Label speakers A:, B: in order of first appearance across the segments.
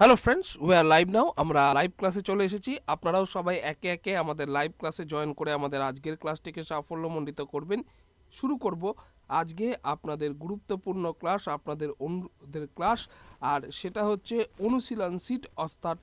A: Hello friends we are live now আমরা live ক্লাসে চলে এসেছি। আপনারাও সবাই একে একে আমাদের লাইভ ক্লাসে জয়েন করে আমাদের আজকের ক্লাসটিকে সাফল্যমণ্ডিত করবেন। শুরু করব আজকে আপনাদের গুরুত্বপূর্ণ ক্লাস আপনাদের অনুদের ক্লাস আর সেটা হচ্ছে অনুশীলন সিট অর্থাৎ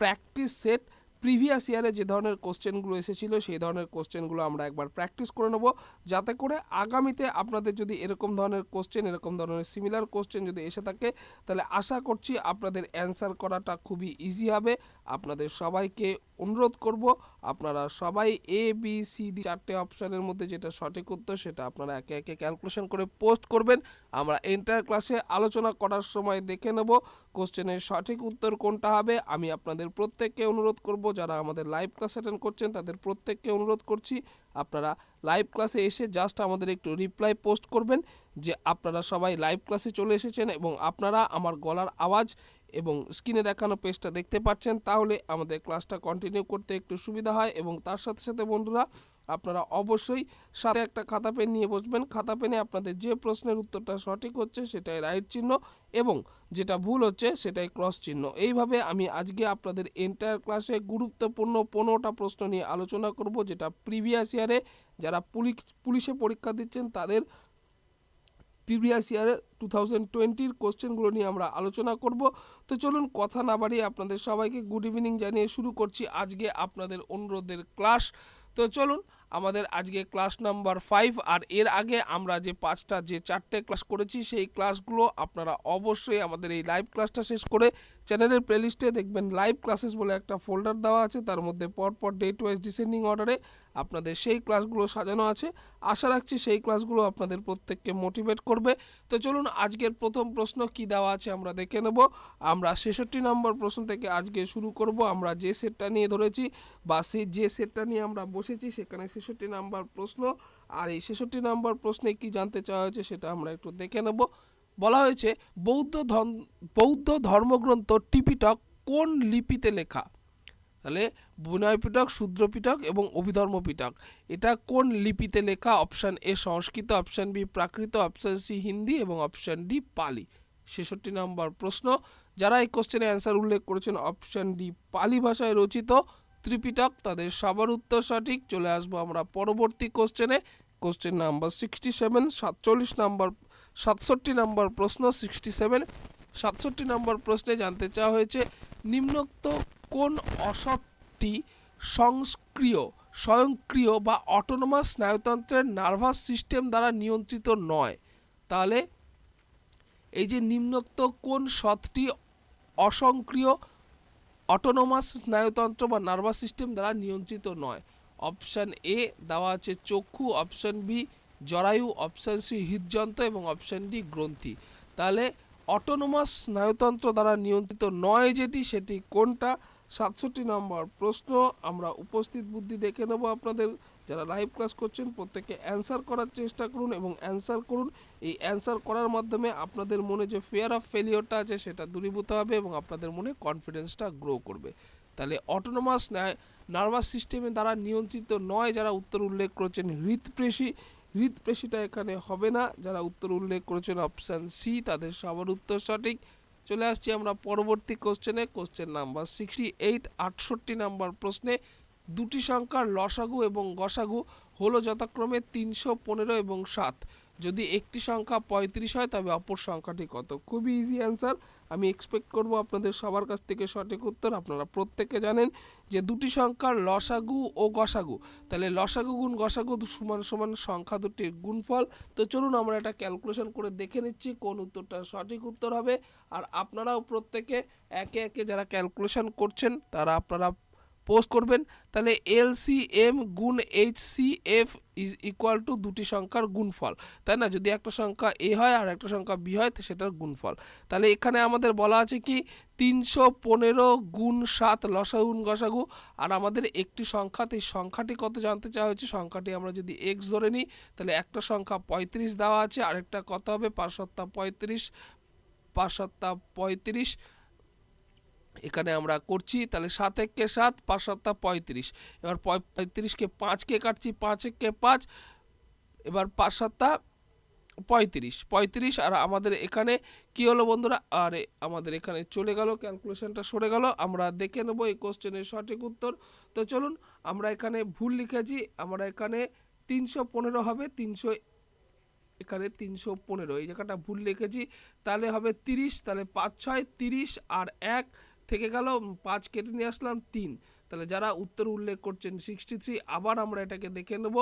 A: প্র্যাকটিস সেট প্রিভিয়াস ইয়ারে যে ধরনের কোশ্চেনগুলো এসেছিল, সেই ধরনের কোশ্চেনগুলো আমরা একবার প্র্যাকটিস করে নেব। যাতে করে আগামীতে আপনাদের যদি এরকম ধরনের কোশ্চেন এরকম ধরনের সিমিলার কোশ্চেন যদি এসে থাকে, তাহলে আশা করছি আপনাদের অ্যান্সার করাটা খুবই ইজি হবে। আপনাদের সবাইকে অনুরোধ করব। আপনারা সবাই এ বি সি ডি চারটে অপশানের মধ্যে যেটা সঠিক উত্তর সেটা আপনারা একে একে ক্যালকুলেশন করে পোস্ট করবেন। আমরা এন্টার ক্লাসে আলোচনা করার সময় দেখে নেব কোশ্চেনের সঠিক উত্তর কোনটা হবে। আমি আপনাদের প্রত্যেককে অনুরোধ করব, যারা আমাদের লাইভ ক্লাস অ্যাটেন্ড করছেন, তাদের প্রত্যেককে অনুরোধ করছি, আপনারা লাইভ ক্লাসে এসে জাস্ট আমাদের একটু রিপ্লাই পোস্ট করবেন যে আপনারা সবাই লাইভ ক্লাসে চলে এসেছেন এবং আপনারা আমার গলার আওয়াজ এবং স্ক্রিনে দেখানো পেজটা দেখতে পাচ্ছেন, তাহলে আমাদের ক্লাসটা কন্টিনিউ করতে একটু সুবিধা হয় এবং তার সাথে সাথে বন্ধুরা, আপনারা অবশ্যই সাথে একটা খাতা পেন নিয়ে বসবেন। খাতা পেনে আপনাদের যে প্রশ্নের উত্তরটা সঠিক হচ্ছে সেটাই রাইট চিহ্ন এবং যেটা ভুল হচ্ছে সেটাই ক্রস চিহ্ন। এইভাবে আমি আজকে আপনাদের এন্টায়ার ক্লাসে গুরুত্বপূর্ণ পনেরোটা প্রশ্ন নিয়ে আলোচনা করব, যেটা প্রিভিয়াস ইয়ারে যারা পুলিশ, পুলিশে পরীক্ষা দিচ্ছেন তাদের প্রিভিয়াস ইয়ারে টু থাউজেন্ড টোয়েন্টির কোশ্চেনগুলো নিয়ে আমরা আলোচনা করব। তো চলুন কথা না বাড়িয়ে আপনাদের সবাইকে গুড ইভিনিং জানিয়ে শুরু করছি আজকে আপনাদের অনুরোধের ক্লাস তো চলুন, আমাদের আজকে ক্লাস নাম্বার ফাইভ আর এর আগে আমরা যে পাঁচটা, যে চারটে ক্লাস করেছি, সেই ক্লাসগুলো আপনারা অবশ্যই আমাদের এই লাইভ ক্লাসটা শেষ করে চ্যানেলের প্লেলিস্টে দেখবেন। লাইভ ক্লাসেস বলে একটা ফোল্ডার দেওয়া আছে, তার মধ্যে পরপর ডেট ওয়াইজ ডিসেন্ডিং অর্ডারে আপনাদের সেই ক্লাসগুলো সাজানো আছে। আশা রাখছি সেই ক্লাসগুলো আপনাদের প্রত্যেককে মোটিভেট করবে। তো চলুন আজকের প্রথম প্রশ্ন কি দেওয়া আছে আমরা দেখে নেব। আমরা ছেষট্টি নম্বর প্রশ্ন থেকে আজকে শুরু করব। আমরা যে সেটটা নিয়ে ধরেছি বা সে যে সেটটা নিয়ে আমরা বসেছি সেখানে ছেষট্টি নাম্বার প্রশ্ন। আর এই ছেষট্টি নাম্বার প্রশ্নে কি জানতে চাওয়া হয়েছে সেটা আমরা একটু দেখে নেব। বলা হয়েছে, বৌদ্ধ ধন, বৌদ্ধ ধর্মগ্রন্থ টিপিটক কোন লিপিতে লেখা? তাহলে বিনয় পিটক শূদ্র পিটক এবং অভিধর্ম পিটক এটা কোন লিপিতে লেখা? Option A, Sanskrit, option B, Prakrit, option C, Hindi এবং অপশান ডি, পালি। ছেষট্টি নম্বর প্রশ্ন, যারা এই কোশ্চেনে অ্যান্সার উল্লেখ করেছেন, অপশান ডি, পালি ভাষায় রচিত ত্রিপিটক তাদের সবার উত্তর সঠিক। চলে আসব আমরা পরবর্তী কোশ্চেনে কোশ্চেন নাম্বার সিক্সটি সেভেন সাতচল্লিশ নাম্বার, সাতষট্টি নম্বর প্রশ্ন সিক্সটি সেভেন সাতষট্টি নম্বর প্রশ্নে জানতে চাওয়া হয়েছে, নিম্নোক্ত কোন অসৎটি সংস্ক্রিয়, স্বয়ংক্রিয় বা অটোনোমাস স্নায়ুতন্ত্রের নার্ভাস সিস্টেম দ্বারা নিয়ন্ত্রিত নয়? তাহলে এই যে নিম্নোক্ত কোন সৎটি অসংক্রিয় অটোনোমাস স্নায়ুতন্ত্র বা নার্ভাস সিস্টেম দ্বারা নিয়ন্ত্রিত নয়? অপশান এ দেওয়া আছে চক্ষু অপশান বি জরায়ু অপশান সি হৃদযন্ত্র এবং অপশান ডি গ্রন্থি। তাহলে অটোনোমাস স্নায়ুতন্ত্র দ্বারা নিয়ন্ত্রিত নয় যেটি, সেটি কোনটা? সাতষট্টি নম্বর প্রশ্ন, আমরা উপস্থিত বুদ্ধি দেখে নেব আপনাদের। যারা লাইভ ক্লাস করছেন প্রত্যেকে অ্যান্সার করার চেষ্টা করুন এবং অ্যান্সার করুন। এই অ্যান্সার করার মাধ্যমে আপনাদের মনে যে ফেয়ার অফ ফেলিওরটা আছে, সেটা দূরীভূত হবে এবং আপনাদের মনে কনফিডেন্সটা গ্রো করবে। তাহলে অটোনোমাস নার্ভাস সিস্টেমের দ্বারা নিয়ন্ত্রিত নয় যারা উত্তর উল্লেখ করেছেন হৃদপেশি হৃদপেশিটা এখানে হবে না। যারা উত্তর উল্লেখ করেছেন অপশান সি তাদের সবার উত্তর সঠিক। চলে আসছি আমরা পরবর্তী কোশ্চেনে কোশ্চেন নাম্বার সিক্সটি এইট আটষট্টি নাম্বার প্রশ্নে। দুটি সংখ্যার লসাগু এবং গসাগু হলো যথাক্রমে তিনশো পনেরো এবং সাত। যদি একটি সংখ্যা পঁয়ত্রিশ হয়, তবে অপর সংখ্যাটি কত? খুবই ইজি অ্যান্সার আমি এক্সপেক্ট করব আপনাদের সবার কাছ থেকে সঠিক উত্তর। আপনারা প্রত্যেকে জানেন যে দুটি সংখ্যার লসাগু ও গসাগু। তাহলে লসাগু গুণ গসাগু সমান সমান সংখ্যা দুটির গুণফল। তো চলুন আমরা এটা ক্যালকুলেশন করে দেখে নিচ্ছি কোন উত্তরটা সঠিক উত্তর হবে। আর আপনারাও প্রত্যেকে একে একে যারা ক্যালকুলেশন করছেন, তারা আপনারা পোস্ট করবেন, তাহলে এল সি এম গুণ H C F is equal to দুটি সংখ্যার গুণফল, তাই না? যদি একটা সংখ্যা এ হয় আর একটা সংখ্যা বি হয় সেটার গুণফল। তাহলে এখানে আমাদের বলা আছে কি? তিনশো পনেরো গুণ সাত লসাগু গুণ গসাগু আর আমাদের একটি সংখ্যাতে এই সংখ্যাটি কত জানতে চাওয়া হয়েছে? সংখ্যাটি আমরা যদি এক্স ধরে নিই, তাহলে একটা সংখ্যা পঁয়ত্রিশ দেওয়া আছে, আরেকটা কত হবে? পাঁচ সত্তা পঁয়ত্রিশ পাঁচ সত্তা পঁয়ত্রিশ এখানে আমরা করছি, তাহলে সাত এককে সাত, পাঁচ সাতটা পঁয়ত্রিশ। এবার পঁয়- পঁয়ত্রিশকে পাঁচকে কাটছি পাঁচ এককে পাঁচ, এবার পাঁচ সাতটা পঁয়ত্রিশ। পঁয়ত্রিশ, আর আমাদের এখানে কি হলো বন্ধুরা? আরে, আমাদের এখানে চলে গেল, ক্যালকুলেশনটা সরে গেল। আমরা দেখে নেব এই কোশ্চেনের সঠিক উত্তর। তো চলুন, আমরা এখানে ভুল লিখেছি। আমরা এখানে তিনশো পনেরো হবে, তিনশো এখানে তিনশো পনেরো। এই জায়গাটা ভুল লিখেছি। তাহলে হবে তিরিশ, তাহলে পাঁচ, ছয়, তিরিশ, আর এক থেকে গেল পাঁচ কেটে নিয়ে আসলাম তিন। তাহলে যারা উত্তর উল্লেখ করছেন সিক্সটি থ্রি আবার আমরা এটাকে দেখে নেব।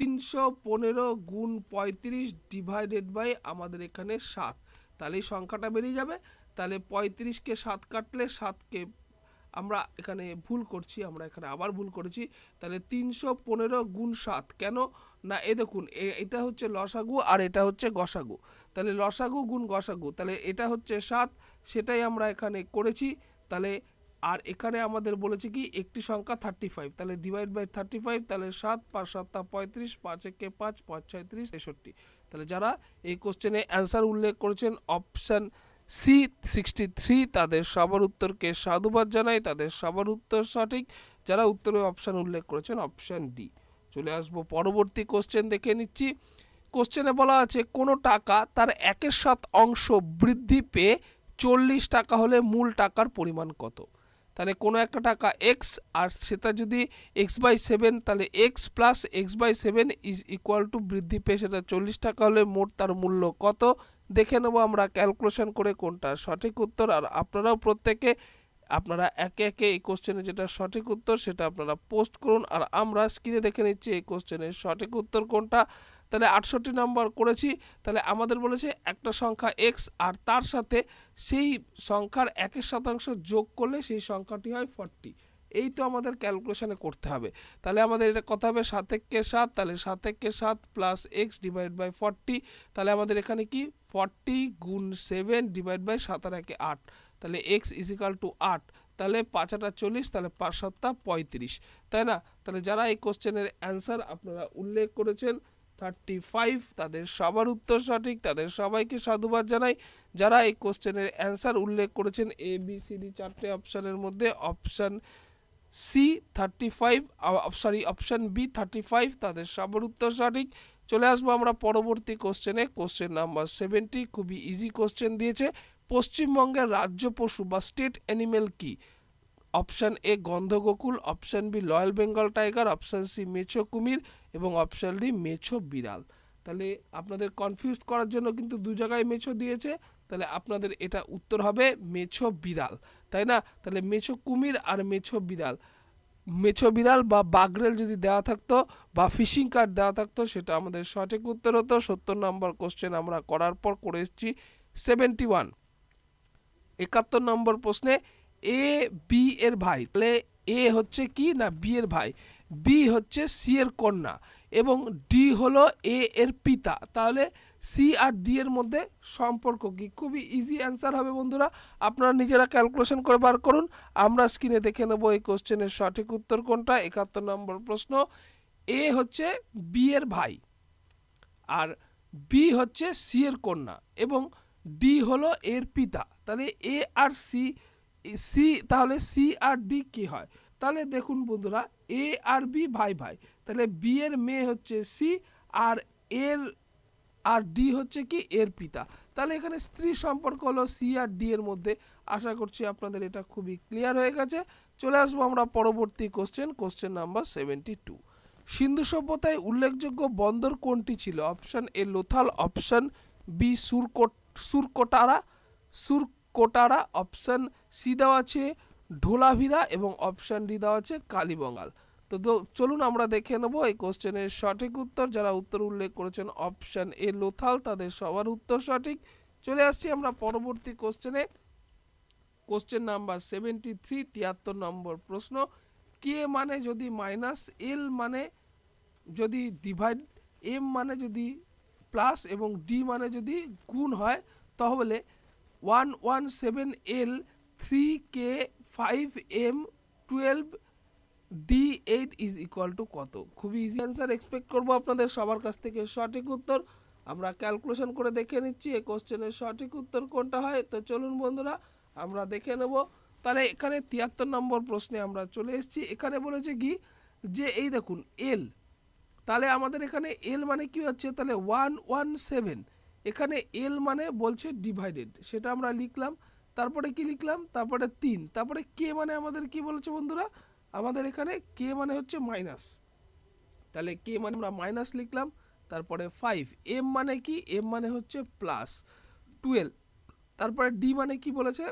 A: তিনশো পনেরো গুণ পঁয়ত্রিশ ডিভাইডেড বাই আমাদের এখানে সাত। তাহলে এই সংখ্যাটা বেরিয়ে যাবে। তাহলে পঁয়ত্রিশকে সাত কাটলে সাতকে আমরা এখানে ভুল করছি, আমরা এখানে আবার ভুল করেছি। তাহলে তিনশো পনেরো গুণ সাত, কেন? না, এ দেখুন এটা হচ্ছে লসাগু আর এটা হচ্ছে গসাগু। তাহলে লসাগু গুণ গসাগু, তাহলে এটা হচ্ছে সাত, সেটাই আমরা এখানে করেছি। তাহলে আর এখানে আমাদের বলেছে কি, একটি সংখ্যা থার্টি ফাইভ তাহলে ডিভাইড বাই থার্টি ফাইভ তাহলে সাত, পাঁচ সাতটা পঁয়ত্রিশ, পাঁচ, একে পাঁচ পাঁচ, ছয়ত্রিশ, তেষট্টি। তাহলে যারা এই কোশ্চেনে অ্যান্সার উল্লেখ করেছেন অপশান সি সিক্সটি থ্রি তাদের সবার উত্তরকে সাধুবাদ জানাই, তাদের সবার উত্তর সঠিক। যারা উত্তরে অপশান উল্লেখ করেছেন অপশান ডি চলে আসব পরবর্তী কোশ্চেন দেখে নিচ্ছি। কোশ্চেনে বলা আছে, কোনো টাকা তার একের সাত অংশ বৃদ্ধি পেয়ে চল্লিশ টাকা হলে মূল টাকার পরিমাণ কত? তাহলে কোনো একটা টাকা এক্স আর সেটা যদি এক্স বাই সেভেন তাহলে X plus X by seven is equal to বৃদ্ধি পেয়ে সেটা চল্লিশ টাকা হলে মোট তার মূল্য কত? দেখে নেব আমরা ক্যালকুলেশন করে কোনটা সঠিক উত্তর। আর আপনারাও প্রত্যেকে, আপনারা একে একে এই কোশ্চেনের যেটা সঠিক উত্তর সেটা আপনারা পোস্ট করুন। আর আমরা স্ক্রিনে দেখে নিচ্ছি এই কোশ্চেনের সঠিক উত্তর কোনটা। তাহলে আটষট্টি নম্বর করেছি, তাহলে আমাদের বলেছে একটা সংখ্যা এক্স আর তার সাথে সেই সংখ্যার একের শতাংশ যোগ করলে সেই সংখ্যাটি হয় ফর্টি এই তো আমাদের ক্যালকুলেশনে করতে হবে। তাহলে আমাদের এটা কত হবে? সাতেককে সাত, তাহলে সাতেককে সাত plus X divide by forty তাহলে আমাদের এখানে কি? ফর্টি গুণ সেভেন ডিভাইড বাই সাতার একে আট। তাহলে এক্স ইজিক্যাল টু আট, তাহলে পাঁচ আটা চল্লিশ, তাহলে পাঁচ সাতটা পঁয়ত্রিশ। তাই না? তাহলে যারা এই কোশ্চেনের অ্যান্সার আপনারা উল্লেখ করেছেন থার্টি ফাইভ তাদের সবার উত্তর সঠিক, তাদের সবাইকে সাধুবাদ জানাই। যারা এই কোশ্চেনের অ্যান্সার উল্লেখ করেছেন এ বি সি ডি চারটে অপশানের মধ্যে option C thirty five sorry option B thirty five তাদের সবার উত্তর সঠিক। চলে আসব আমরা পরবর্তী কোশ্চেনে। কোশ্চেন নাম্বার সেভেন্টি খুবই ইজি কোশ্চেন দিয়েছে। পশ্চিমবঙ্গের রাজ্য পশু বা স্টেট অ্যানিমেল কি? Option A গন্ধগোকুল, option B royal Bengal tiger, option C মেছো কুমির এবং অপশান ডি মেছো বিড়াল। তাহলে আপনাদের কনফিউজ করার জন্য কিন্তু দু জায়গায় মেছো দিয়েছে। তাহলে আপনাদের এটা উত্তর হবে মেছো বিড়াল। তাই না? তাহলে মেছো কুমির আর মেছো বিড়াল। মেছো বিড়াল বা বাগরেল যদি দেওয়া থাকতো বা ফিশিং কার্ড দেওয়া থাকতো, সেটা আমাদের সঠিক উত্তর হতো। সত্তর নম্বর কোশ্চেন আমরা করার পর করে এসেছি। সেভেন্টি ওয়ান একাত্তর নম্বর প্রশ্নে এ বি এর ভাই। তাহলে এ হচ্ছে কি না বি এর ভাই? বি হচ্ছে সি এর কন্যা এবং ডি হলো এ এর পিতা। তাহলে সি আর ডি এর মধ্যে সম্পর্ক কি? খুবই ইজি অ্যান্সার হবে বন্ধুরা। আপনারা নিজেরা ক্যালকুলেশন করে বার করুন। আমরা স্ক্রিনে দেখে নেব এই কোশ্চেনের সঠিক উত্তর কোনটা? একাত্তর নম্বর প্রশ্ন। এ হচ্ছে বি এর ভাই আর বি হচ্ছে সি এর কন্যা এবং ডি হলো এর পিতা। তাহলে এ আর সি সি, তাহলে সি আর ডি কি হয়? তাহলে দেখুন বন্ধুরা, এ আর বি ভাই ভাই, তাহলে বি এর মেয়ে হচ্ছে সি আর এর, আর ডি হচ্ছে কি এর পিতা। তাহলে এখানে স্ত্রী সম্পর্ক হলো সি আর ডি এর মধ্যে। আশা করছি আপনাদের এটা খুবই ক্লিয়ার হয়ে গেছে। চলে আসব আমরা পরবর্তী question question number seventy two Sindhu সভ্যতায় উল্লেখযোগ্য বন্দর কোনটি ছিল? Option A Lothal option B Surkot Surkotada Surkotada option C দেওয়া আছে ঢোলাভিরা এবং অপশান ডি দেওয়া আছে কালীবঙ্গাল। তো চলুন আমরা দেখে নেব এই কোশ্চেনের সঠিক উত্তর। যারা উত্তর উল্লেখ করেছেন অপশান এ লোথাল, তাদের সবার উত্তর সঠিক। চলে আসছি আমরা পরবর্তী কোশ্চেনে কোশ্চেন নাম্বার সেভেন্টি থ্রি তিয়াত্তর নম্বর প্রশ্ন। কে মানে যদি মাইনাস এল মানে যদি ডিভাইড এম মানে যদি প্লাস এবং ডি মানে যদি গুণ হয়, তাহলে one one seven L three K five M twelve D eight is equal to কত? খুবই ইজি অ্যান্সার এক্সপেক্ট করব আপনাদের সবার কাছ থেকে সঠিক উত্তর। আমরা ক্যালকুলেশন করে দেখে নিচ্ছি এই কোশ্চেনের সঠিক উত্তর কোনটা হয়। তো চলুন বন্ধুরা, আমরা দেখে নেব। তাহলে এখানে তিয়াত্তর নম্বর প্রশ্নে আমরা চলে এসেছি। এখানে বলেছে কি? যে এই দেখুন এল তাহলে আমাদের এখানে এল মানে কি হচ্ছে? তাহলে ওয়ান ওয়ান সেভেন এখানে এল মানে বলছে ডিভাইডেড সেটা আমরা লিখলাম, তারপরে কি লিখলাম? তারপরে তিন, তারপরে কে মানে আমাদের কি বলেছে বন্ধুরা? আমাদের এখানে কে মানে হচ্ছে মাইনাস তাহলে কে মানে আমরা মাইনাস লিখলাম, তারপরে ফাইভ এম মানে কি? এম মানে হচ্ছে প্লাস টুয়েলভ তারপরে ডি মানে কি বলেছে?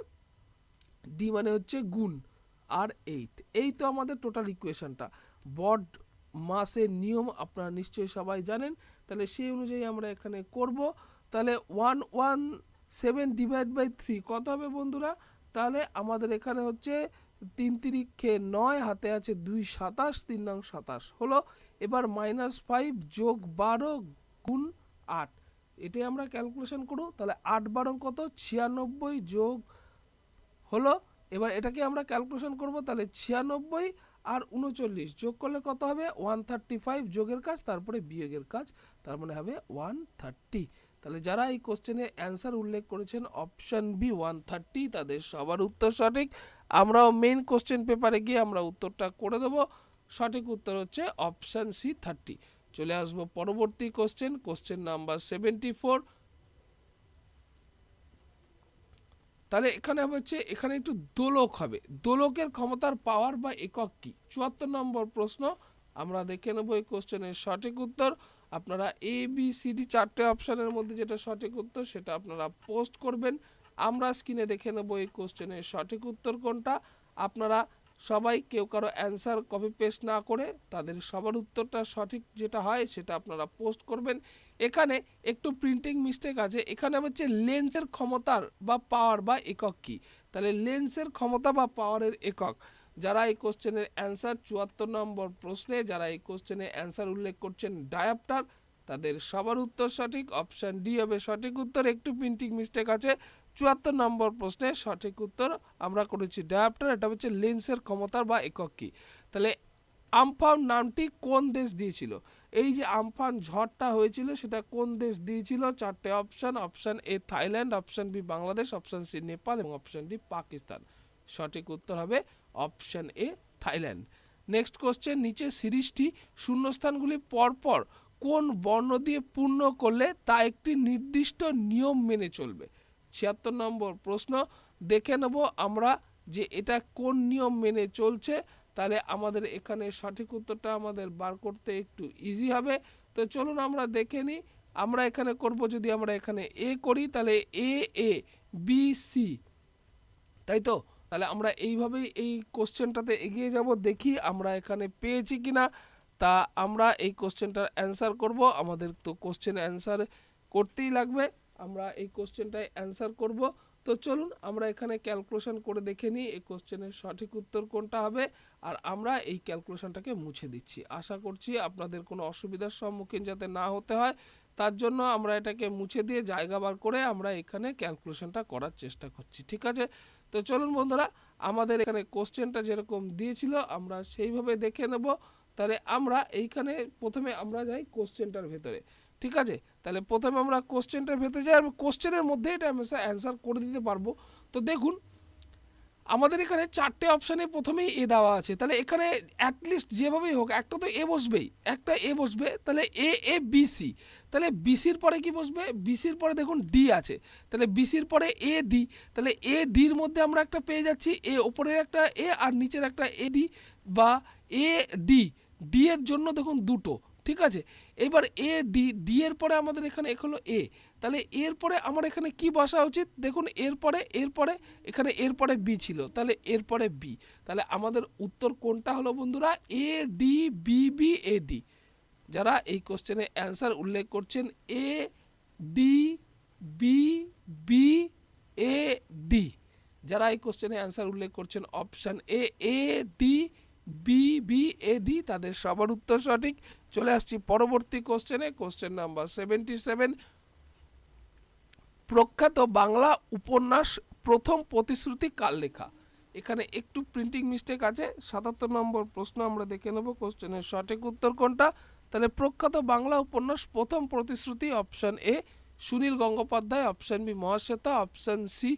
A: ডি মানে হচ্ছে গুণ, আর এইট এই তো আমাদের টোটাল ইকুয়েশনটা বড মাসের নিয়ম আপনারা নিশ্চয়ই সবাই জানেন, তাহলে সেই অনুযায়ী আমরা এখানে করব। তাহলে one one seven divide by three কত হবে বন্ধুরা? তাহলে আমাদের এখানে হচ্ছে তিন তিরিক্ষে নয়, হাতে আছে দুই সাতাশ, তিন নং সাতাশ। হলো, এবার মাইনাস ফাইভ যোগ বারো গুণ আট। এটাই আমরা ক্যালকুলেশন করব। তাহলে আট বারো কত? ছিয়ানব্বই যোগ হলো, এবার এটাকে আমরা ক্যালকুলেশন করব। তাহলে ছিয়ানব্বই আর উনচল্লিশ যোগ করলে কত হবে? ওয়ান থার্টি ফাইভ যোগের কাজ, তারপরে বিয়োগের কাজ, তার মানে হবে ওয়ান থার্টি তাহলে যারা এই কোশ্চেনের অ্যান্সার উল্লেখ করেছেন অপশন বি ওয়ান থার্টি তাদের সবার উত্তর সঠিক। আমরাও মেন কোশ্চেন পেপারে গিয়ে আমরা উত্তরটা করে দেবো। সঠিক উত্তর হচ্ছে অপশন সি থার্টি চলে আসব পরবর্তী question question number seventy four তাহলে এখানে হচ্ছে, এখানে একটু দোলক হবে। দোলকের ক্ষমতার পাওয়ার বা একক কি? চুয়াত্তর নম্বর প্রশ্ন। আমরা দেখে নেব এই কোশ্চেনের সঠিক উত্তর। আপনারা এ বি সি ডি চারটে অপশানের মধ্যে যেটা সঠিক উত্তর সেটা আপনারা পোস্ট করবেন। আমরা স্ক্রিনে দেখে নেব এই কোশ্চেনের সঠিক উত্তর কোনটা। আপনারা সবাই কেউ কারও অ্যান্সার কপি পেস্ট না করে তাদের সবার উত্তরটা সঠিক যেটা হয় সেটা আপনারা পোস্ট করবেন। এখানে একটু প্রিন্টিং মিস্টেক আছে। এখানে হচ্ছে লেন্সের ক্ষমতার বা পাওয়ার বা একক কি? তাহলে লেন্সের ক্ষমতা বা পাওয়ারের একক। যারা এই কোশ্চেনের অ্যান্সার চুয়াত্তর নম্বর প্রশ্নে, যারা এই কোশ্চেনের অ্যান্সার উল্লেখ করছেন ডায়াপ্টার, তাদের সবার উত্তর সঠিক, অপশান ডি হবে সঠিক উত্তর, একটু প্রিন্টিং মিস্টেক আছে, চুয়াত্তর নম্বর প্রশ্নে সঠিক উত্তর আমরা করেছি ডায়াপ্টার, এটা হচ্ছে লেন্সের ক্ষমতার বা একক কি? তাহলে আমফান নামটি কোন দেশ দিয়েছিল? এই যে আমফান ঝড়টা হয়েছিল, সেটা কোন দেশ দিয়েছিল? চারটে option, option A Thailand, option B Bangladesh, option C Nepal এবং অপশন ডি পাকিস্তান। সঠিক উত্তর হবে option A, Thailand. Next question নিচে সিরিজটি শূন্যস্থানগুলি পরপর কোন বর্ণ দিয়ে পূর্ণ করলে তা একটি নির্দিষ্ট নিয়ম মেনে চলবে? ছিয়াত্তর নম্বর প্রশ্ন, দেখে নেব আমরা যে এটা কোন নিয়ম মেনে চলছে। তাহলে আমাদের এখানে সঠিক উত্তরটা আমাদের বার করতে একটু ইজি হবে। তো চলুন আমরা দেখে নিই। আমরা এখানে করব, যদি আমরা এখানে এ করি, তাহলে এ এ বি সি তাই তো? তাহলে আমরা এইভাবেই এই কোশ্চেনটাতে এগিয়ে যাব, দেখি আমরা এখানে পেয়েছি কি না তা আমরা এই কোশ্চেনটার অ্যান্সার করব। আমাদের তো কোশ্চেন অ্যান্সার করতেই লাগবে। আমরা এই কোশ্চেনটায় অ্যান্সার করব। তো চলুন আমরা এখানে ক্যালকুলেশন করে দেখে নিই এই কোশ্চেনের সঠিক উত্তর কোনটা হবে। আর আমরা এই ক্যালকুলেশনটাকে মুছে দিচ্ছি। আশা করছি আপনাদের কোনো অসুবিধার সম্মুখীন যাতে না হতে হয়। তার জন্য আমরা এটাকে মুছে দিয়ে জায়গা বার করে আমরা এখানে ক্যালকুলেশনটা করার চেষ্টা করছি। ঠিক আছে? তো চলুন বন্ধুরা, আমাদের এখানে কোশ্চেনটা যেরকম দিয়েছিল, আমরা সেইভাবে দেখে নেব। তাহলে আমরা এইখানে প্রথমে আমরা যাই কোশ্চেনটার ভেতরে, ঠিক আছে? তাহলে প্রথমে আমরা কোশ্চেনটার ভেতরে যাই আমি কোশ্চেনের মধ্যে এটা আমি অ্যান্সার করে দিতে পারব। তো দেখুন আমাদের এখানে চারটে অপশানে প্রথমেই এ দেওয়া আছে। তাহলে এখানে অ্যাটলিস্ট যেভাবেই হোক, একটা তো এ বসবেই, একটা এ বসবে, তাহলে এ এ বিসি তাহলে বিসির পরে কি বসবে? বিসির পরে দেখুন ডি আছে। তাহলে বিসির পরে এ ডি তাহলে এ ডির মধ্যে আমরা একটা পেয়ে যাচ্ছি এ ওপরের একটা এ আর নিচের একটা এ ডি বা এ ডি ডি এর জন্য দেখুন দুটো, ঠিক আছে? এবার এ ডি ডি এর পরে আমাদের এখানে এক হলো এ তাহলে এরপরে আমার এখানে কি বসা উচিত? দেখুন, এরপরে এরপরে, এখানে এরপরে বি ছিল। তাহলে এরপরে বি তাহলে আমাদের উত্তর কোনটা হলো বন্ধুরা? A D B B A D যারা এই কোশ্চেনে অ্যান্সার উল্লেখ করছেন A D B B A D যারা এই কোশ্চেনে অ্যান্সার উল্লেখ করছেন option A A D B B A D তাদের সবার উত্তর সঠিক। চলে আসছি পরবর্তী কোশ্চেনে কোশ্চেন নাম্বার সেভেন্টি সেভেন প্রখ্যাত বাংলা উপন্যাস প্রথম প্রতিশ্রুতি কার লেখা এখানে একটু প্রিন্টিং মিস্টেক আছে। সাতাত্তর নম্বর প্রশ্ন আমরা দেখে নেব। কোশ্চেনের সঠিক উত্তর কোনটা? তাহলে প্রখ্যাত বাংলা উপন্যাস প্রথম প্রতিশ্রুতি option A Sunil Gangopadhyay option B Mahasweta option C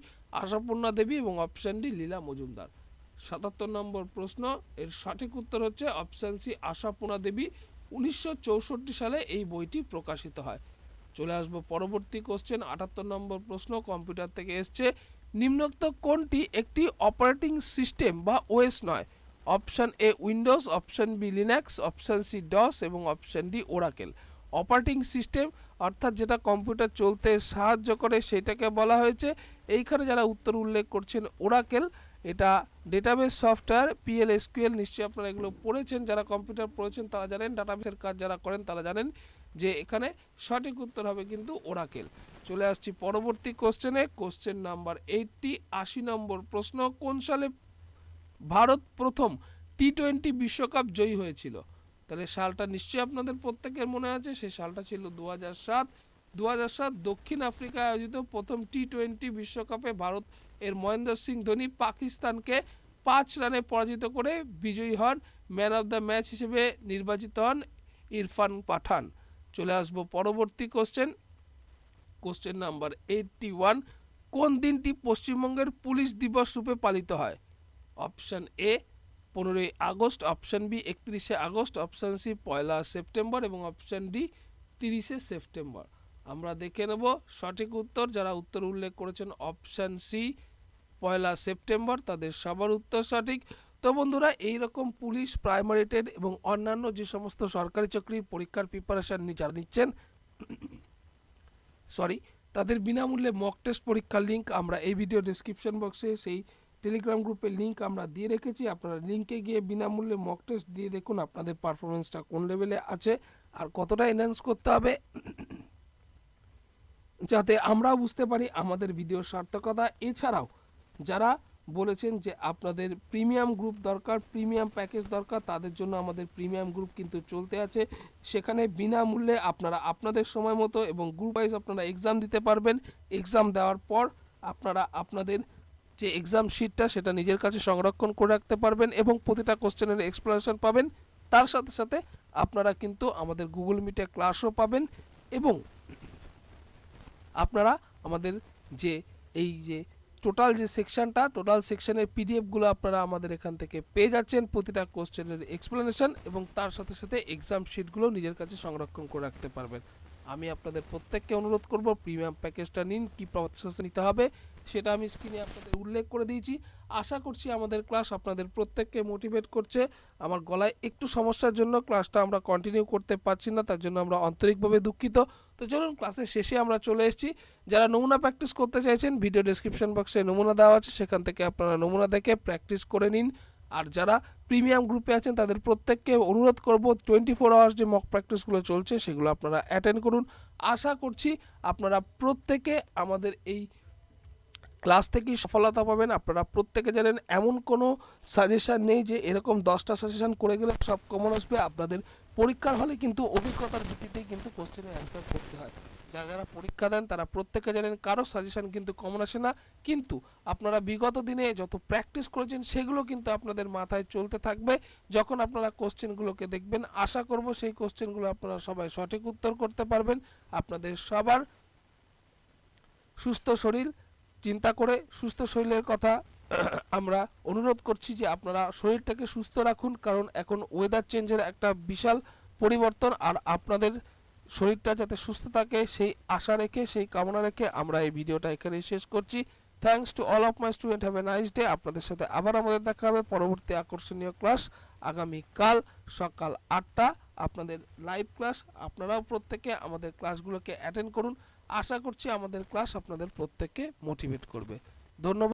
A: Ashapurna Devi এবং অপশন ডি লীলা মজুমদার। সাতাত্তর নম্বর প্রশ্ন, এর সঠিক উত্তর হচ্ছে অপশন সি আশাপূর্ণা দেবী। উনিশশো চৌষট্টি সালে এই বইটি প্রকাশিত হয়। চলে আসব পরবর্তী কোশ্চেন আটাত্তর নম্বর প্রশ্ন কম্পিউটার থেকে এসছে, নিম্নোক্ত কোনটি একটি অপারেটিং সিস্টেম বা ওএস নয়? Option A Windows option B Linux option C DOS এবং option D Oracle operating system অর্থাৎ যেটা কম্পিউটার চলতে সাহায্য করে, সেটাকে বলা হয়েছে। এইখানে যারা উত্তর উল্লেখ করছেন ওরাকেল এটা ডেটাবেস সফটওয়্যার পিএল এসকিউএল নিশ্চয়ই আপনারা এগুলো পড়েছেন। যারা কম্পিউটার পড়েছেন, তারা জানেন। ডাটাবেসের কাজ যারা করেন, তারা জানেন। যে এখানে সঠিক উত্তর হবে কিন্তু ওরাকেল। চলে আসছি পরবর্তী কোশ্চেনে কোশ্চেন নাম্বার এইটটি আশি নম্বর প্রশ্ন, কোন সালে ভারত প্রথম টি টোয়েন্টি বিশ্বকাপ জয়ী হয়েছিল? তাহলে সালটা নিশ্চয়ই আপনাদের প্রত্যেকের মনে আছে, সেই সালটা ছিল দু সাত। দু সাত দক্ষিণ আফ্রিকায় আয়োজিত প্রথম টি টোয়েন্টি বিশ্বকাপে ভারত এর মহেন্দ্র সিং ধোনি পাকিস্তানকে পাঁচ রানে পরাজিত করে বিজয়ী হন। ম্যান অফ দ্য ম্যাচ হিসেবে নির্বাচিত হন ইরফান পাঠান। চলে আসব। পরবর্তী question question number eighty one কোন দিনটি পশ্চিমবঙ্গের পুলিশ দিবস রূপে পালিত হয়? অপশন এ পনেরোই আগস্ট অপশন বি একত্রিশে আগস্ট অপশন সি পয়লা সেপ্টেম্বর এবং অপশন ডি তিরিশে সেপ্টেম্বর। আমরা দেখে নেব সঠিক উত্তর, যারা উত্তর উল্লেখ করেছেন অপশন সি পয়লা সেপ্টেম্বর, তাদের সবার উত্তর সঠিক। তো বন্ধুরা এই রকম পুলিশ, প্রাইমারি টেট এবং অন্যান্য যে সমস্ত সরকারি চাকরির পরীক্ষার প্রিপারেশন যারা নিচ্ছেন সরি তাদের বিনামূল্যে মক টেস্ট পরীক্ষার লিঙ্ক আমরা এই ভিডিও ডিসক্রিপশন বক্সে সেই টেলিগ্রাম গ্রুপের লিঙ্ক আমরা দিয়ে রেখেছি। আপনারা লিঙ্কে গিয়ে বিনামূল্যে মক টেস্ট দিয়ে দেখুন আপনাদের পারফরমেন্সটা কোন লেভেলে আছে আর কতটা এনহ্যান্স করতে হবে। যাতে আমরাও বুঝতে পারি আমাদের ভিডিওর সার্থকতা। এছাড়াও, যারা বলেছেন যে আপনাদের প্রিমিয়াম গ্রুপ দরকার, প্রিমিয়াম প্যাকেজ দরকার, তাদের জন্য আমাদের প্রিমিয়াম গ্রুপ কিন্তু চলতে আছে। সেখানে বিনামূল্যে আপনারা আপনাদের সময় মতো এবং গ্রুপ ওয়াইজ আপনারা এক্সাম দিতে পারবেন। এক্সাম দেওয়ার পর আপনারা আপনাদের যে এক্সাম শিটটা সেটা নিজের কাছে সংরক্ষণ করে রাখতে পারবেন এবং প্রতিটা কোশ্চেনের এক্সপ্লেনেশন পাবেন। তার সাথে সাথে আপনারা কিন্তু আমাদের গুগল মিটে ক্লাসও পাবেন এবং আপনারা আমাদের যে, এই যে টোটাল যে সেকশনটা, টোটাল সেকশনের পিডিএফগুলো আপনারা আমাদের এখান থেকে পেয়ে যাচ্ছেন প্রতিটা কোশ্চেনের এক্সপ্লেনেশন এবং তার সাথে সাথে এক্সাম শিটগুলো নিজের কাছে সংরক্ষণ করে রাখতে পারবেন। আমি আপনাদের প্রত্যেককে অনুরোধ করব প্রিমিয়াম প্যাকেজটা নিন, কী প্রসেস নিতে হবে সেটা আমি স্ক্রিনে আপনাদের উল্লেখ করে দিয়েছি। আশা করছি আমাদের ক্লাস আপনাদের প্রত্যেককে মোটিভেট করছে। আমার গলায় একটু সমস্যার জন্য ক্লাসটা আমরা কন্টিনিউ করতে পারছি না, তার জন্য আমরা আন্তরিকভাবে দুঃখিত। তো চলুন ক্লাসের শেষে আমরা চলে এসেছি। যারা নমুনা প্র্যাকটিস করতে চাইছেন ভিডিও ডেসক্রিপশন বক্সে নমুনা দেওয়া আছে, সেখান থেকে আপনারা নমুনা দেখে প্র্যাকটিস করে নিন। আর যারা প্রিমিয়াম গ্রুপে আছেন, তাদের প্রত্যেককে অনুরোধ করব টোয়েন্টি ফোর আওয়ার্স যে মক প্র্যাকটিসগুলো চলছে, সেগুলো আপনারা অ্যাটেন্ড করুন। আশা করছি আপনারা প্রত্যেকে আমাদের এই ক্লাস থেকেই সফলতা পাবেন। আপনারা প্রত্যেকে জানেন, এমন কোনো সাজেশান নেই যে এরকম দশটা সাজেশান করে গেলে সব কমন আসবে। আপনাদের পরীক্ষার হলে কিন্তু অভিজ্ঞতার ভিত্তিতেই কিন্তু কোশ্চেনের অ্যান্সার করতে হয়। যারা যারা পরীক্ষা দেন, তারা প্রত্যেকে জানেন কারও সাজেশন কিন্তু কমন আসে না। কিন্তু আপনারা বিগত দিনে যত প্র্যাকটিস করেছেন, সেগুলো কিন্তু আপনাদের মাথায় চলতে থাকবে। যখন আপনারা কোশ্চেনগুলোকে দেখবেন, আশা করব সেই কোশ্চেনগুলো আপনারা সবাই সঠিক উত্তর করতে পারবেন। আপনাদের সবার সুস্থ শরীর, চিন্তা করে সুস্থ শরীরের কথা আমরা অনুরোধ করছি যে আপনারা শরীরটাকে সুস্থ রাখুন, কারণ এখন ওয়েদার চেঞ্জের একটা বিশাল পরিবর্তন আর আপনাদের শরীরটা যাতে সুস্থ থাকে সেই আশা রেখে, সেই কামনা রেখে আমরা এই ভিডিওটা এখানে শেষ করছি। Thanks to all of my student have a nice day আপনাদের সাথে আবার আমাদের দেখা হবে পরবর্তী আকর্ষণীয় ক্লাস আগামীকাল সকাল আটটা। আপনাদের লাইভ ক্লাস আপনারাও প্রত্যেকে আমাদের ক্লাসগুলোকে অ্যাটেন্ড করুন। আশা করছি আমাদের ক্লাস আপনাদের প্রত্যেককে মোটিভেট করবে। ধন্যবাদ।